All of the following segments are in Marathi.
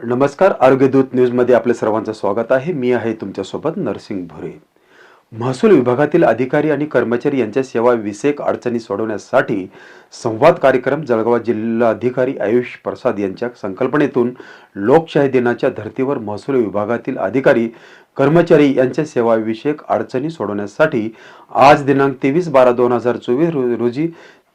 नमस्कार आरोग्यदूत न्यूजमध्ये आपल्या सर्वांचं स्वागत आहे. मी आहे तुमच्यासोबत नरसिंग भुरे. महसूल विभागातील अधिकारी आणि कर्मचारी यांच्या सेवा विषयक अडचणी सोडवण्यासाठी संवाद कार्यक्रम जळगाव जिल्हाधिकारी आयुष प्रसाद यांच्या संकल्पनेतून लोकशाही दिनाच्या धर्तीवर महसूल विभागातील अधिकारी कर्मचारी यांच्या सेवाविषयक अडचणी सोडवण्यासाठी आज दिनांक तेवीस बारा दोन हजार चोवीस रोजी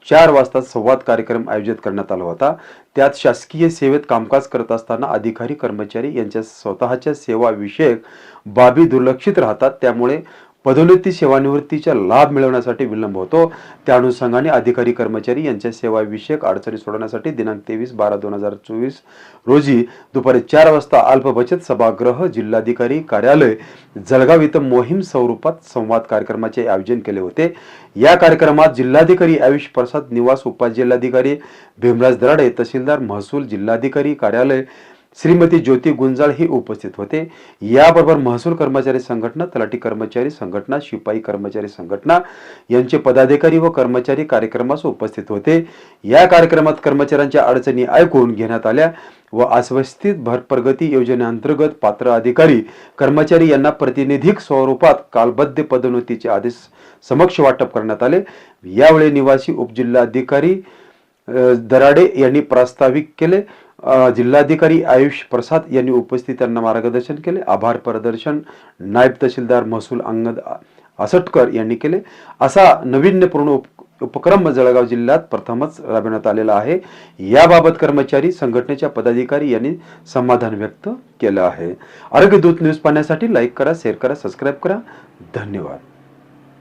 चार वाजता संवाद कार्यक्रम आयोजित करण्यात आला होता. त्यात शासकीय सेवेत कामकाज करत असताना अधिकारी कर्मचारी यांच्या स्वतःच्या सेवाविषयक बाबी दुर्लक्षित राहतात. त्यामुळे पदोन्नती सेवानिवृत्तीचा लाभ मिळवण्यासाठी विलंब होतो. त्या अनुषंगाने अधिकारी कर्मचारी यांच्या सेवाविषयक अडचणी सोडवण्यासाठी दिनांक तेवीस बारा दोन हजार चोवीस रोजी दुपारी चार वाजता अल्प बचत सभागृह जिल्हाधिकारी कार्यालय जळगाव इथं मोहीम स्वरूपात संवाद कार्यक्रमाचे आयोजन केले होते. या कार्यक्रमात जिल्हाधिकारी आयुष प्रसाद निवास उपजिल्हाधिकारी भीमराज दराडे तहसीलदार महसूल जिल्हाधिकारी कार्यालय श्रीमती ज्योती गुंजाळ ही उपस्थित होते. याबरोबर महसूल कर्मचारी संघटना तलाठी कर्मचारी संघटना शिपाई कर्मचारी संघटना यांचे पदाधिकारी व कर्मचारी कार्यक्रमास उपस्थित होते. या कार्यक्रमात कर्मचाऱ्यांच्या अडचणी ऐकून घेण्यात आल्या व अस्वस्थित भर प्रगती योजनेअंतर्गत पात्र अधिकारी कर्मचारी यांना प्रातिनिधिक स्वरूपात कालबद्ध पदोन्नतीचे आदेश समक्ष वाटप करण्यात आले. यावेळी निवासी उपजिल्हाधिकारी दराडे यांनी प्रास्ताविक केले. जिल्हाधिकारी आयुष प्रसाद यांनी उपस्थितांना मार्गदर्शन केले. आभार प्रदर्शन नायब तहसीलदार महसूल अंगद असटकर आसटकर यांनी केले. असा नाविन्यपूर्ण उप- उपक्रम जळगाव जिल्ह्यात प्रथमच राबविण्यात आलेला आहे. याबाबत कर्मचारी संघटनेच्या पदाधिकारी यांनी समाधान व्यक्त केलं आहे. आरोग्य दूत न्यूज पाहण्यासाठी लाईक करा शेअर करा सबस्क्राईब करा. धन्यवाद.